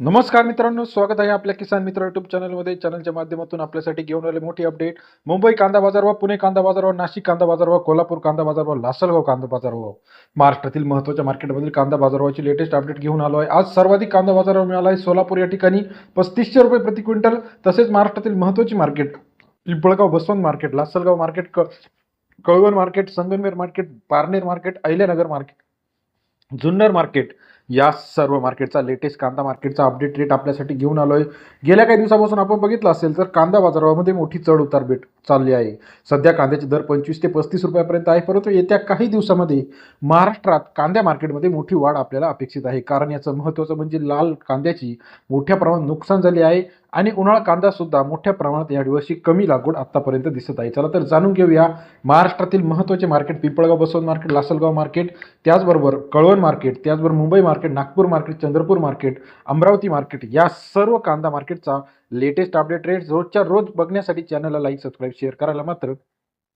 नमस्कार मित्रांनो स्वागत आहे आपल्या किसान मित्र युट्यूब चॅनलमध्ये चॅनलच्या माध्यमातून आपल्यासाठी घेऊन आले मोठी अपडेट मुंबई कांदा बाजार व पुणे कांदा बाजार व नाशिक कांदा बाजार व कोल्हापूर कांदा बाजार व लासलगाव कांदा बाजार व महाराष्ट्रातील महत्त्वाच्या मार्केटमधील कांदा बाजारवाची लेटेस्ट अपडेट घेऊन आलो आहे. आज सर्वाधिक कांदा बाजारावर मिळाला आहे सोलापूर या ठिकाणी. पस्तीसशे रुपये प्रति क्विंटल. तसेच महाराष्ट्रातील महत्त्वाची market Pimpalgaon Baswant market Lasalgaon market क Kalwan market Sangamner market Parner market Ahilyanagar market Junnar market या सर्व मार्केटचा लेटेस्ट कांदा मार्केटचा अपडेट रेट आपल्यासाठी घेऊन आलो आहे गेल्या काही दिवसापासून आपण बघितलं असेल तर कांदा बाजारामध्ये मोठी चढ उतार भेट चालली आहे. सध्या कांद्याचे दर पंचवीस ते पस्तीस रुपयापर्यंत आहे परंतु येत्या काही दिवसामध्ये महाराष्ट्रात कांद्या मार्केटमध्ये मोठी वाढ आपल्याला अपेक्षित आहे. कारण याचं महत्त्वाचं म्हणजे लाल कांद्याची मोठ्या प्रमाणात नुकसान झाले आहे आणि उन्हाळा कांदा सुद्धा मोठ्या प्रमाणात या दिवशी कमी लागवड आतापर्यंत दिसत आहे. चला तर जाणून घेऊया महाराष्ट्रातील महत्त्वाचे market Pimpalgaon Baswant market Lasalgaon market त्याचबरोबर कळवण मार्केट त्याचबरोबर Mumbai market market Nagpur market Chandrapur market Amravati market या सर्व कांदा मार्केटचा लेटेस्ट अपडेट रेट रोजच्या रोज बघण्यासाठी चॅनलला लाईक सबस्क्राईब शेअर करायला मात्र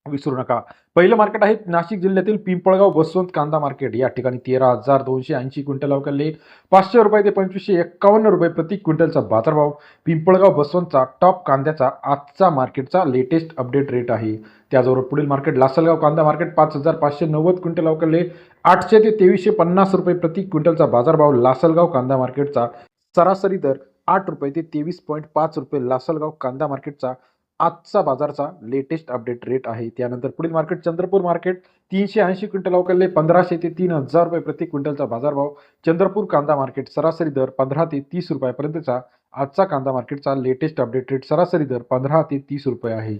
विसरू नका. पहिलं मार्केट आहे नाशिक जिल्ह्यातील पिंपळगाव बसवंत कांदा मार्केट. या ठिकाणी तेरा हजार दोनशे ऐंशी क्विंटल अवकाले पाचशे रुपये ते पंचवीसशे एक्कावन्न रुपये प्रति क्विंटलचा बाजारभाव. पिंपळगाव बसवंतचा टॉप कांद्याचा आजचा मार्केटचा लेटेस्ट अपडेट रेट आहे. त्याचबरोबर पुढील मार्केट लासलगाव कांदा मार्केट पाच हजार पाचशे नव्वद क्विंटल अवकाले आठशे ते तेवीसशे पन्नास रुपये प्रति क्विंटलचा बाजारभाव लासलगाव कांदा मार्केटचा सरासरी दर आठ रुपये ते तेवीस पॉईंट पाच रुपये लासलगाव कांदा मार्केटचा आजचा बाजारचा लेटेस्ट अपडेट रेट आहे. त्यानंतर पुढील मार्केट चंद्रपूर मार्केट तीनशे ऐंशी क्विंटल अवकाले पंधराशे ते तीन हजार रुपये प्रति क्विंटलचा बाजारभाव. चंद्रपूर कांदा मार्केट सरासरी दर पंधरा ते तीस रुपयापर्यंतचा आजचा कांदा मार्केटचा लेटेस्ट अपडेट रेट सरासरी दर पंधरा ते तीस रुपये आहे.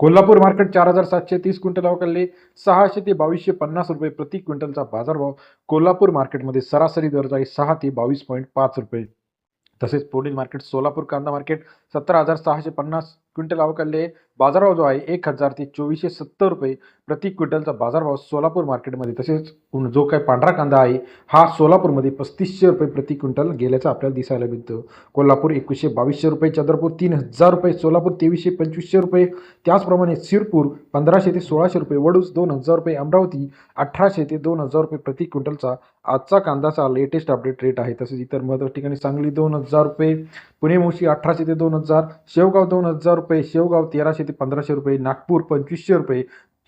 कोल्हापूर मार्केट चार हजार सातशे तीस क्विंटल अवकाले सहाशे ते बावीसशे पन्नास रुपये प्रति क्विंटलचा बाजारभाव. कोल्हापूर मार्केटमध्ये सरासरी दर जाईल सहा ते बावीस पॉईंट पाच रुपये. तसेच पुढील मार्केट सोलापूर कांदा मार्केट सतरा हजार सहाशे पन्नास क्विंटल अवकाले बाजारभाव जो आहे एक हजार ते चोवीसशे सत्तर रुपये. प्रति क्विंटलचा बाजारभाव सोलापूर मार्केटमध्ये. तसेच जो काही पांढरा कांदा आहे हा सोलापूरमध्ये पस्तीसशे रुपये प्रति क्विंटल गेल्याचं आपल्याला दिसायला मिळतं. कोल्हापूर एकवीसशे बावीसशे रुपये चंद्रपूर तीन हजार रुपये सोलापूर तेवीसशे पंचवीसशे रुपये. त्याचप्रमाणे शिरपूर पंधराशे ते सोळाशे रुपये वडूस दोन हजार रुपये अमरावती अठराशे ते दोन हजार रुपये प्रति क्विंटलचा आजचा कांदाचा लेटेस्ट अपडेट रेट आहे. तसेच इतर महत्त्वाच्या ठिकाणी सांगली दोन हजार रुपये पुणे मुळशी अठराशे ते दोन हजार शेवगाव दोन हजार रुपये शेवगाव तेराशे ते पंधराशे रुपये नागपूर पंचवीसशे रुपये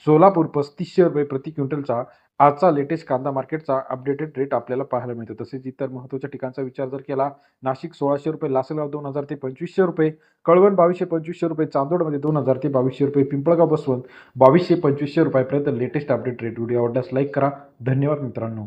सोलापूर पस्तीसशे रुपये प्रति क्विंटलचा आजचा लेटेस्ट कांदा मार्केटचा अपडेटेड रेट आपल्याला पाहायला मिळतो. तसेच इतर महत्त्वाच्या ठिकाणचा विचार जर केला नाशिक सोळाशे रुपये लासलगाव दोन हजार ते पंचवीसशे रुपये कळवण बावीसशे पंचवीसशे रुपये चांदोडमध्ये दोन हजार ते बावीसशे रुपये पिंपळगाव बसवंत बावीसशे पंचवीसशे रुपयापर्यंत लेटेस्ट अपडेट रेट व्हिडिओ आवडल्यास लाईक करा. धन्यवाद मित्रांनो.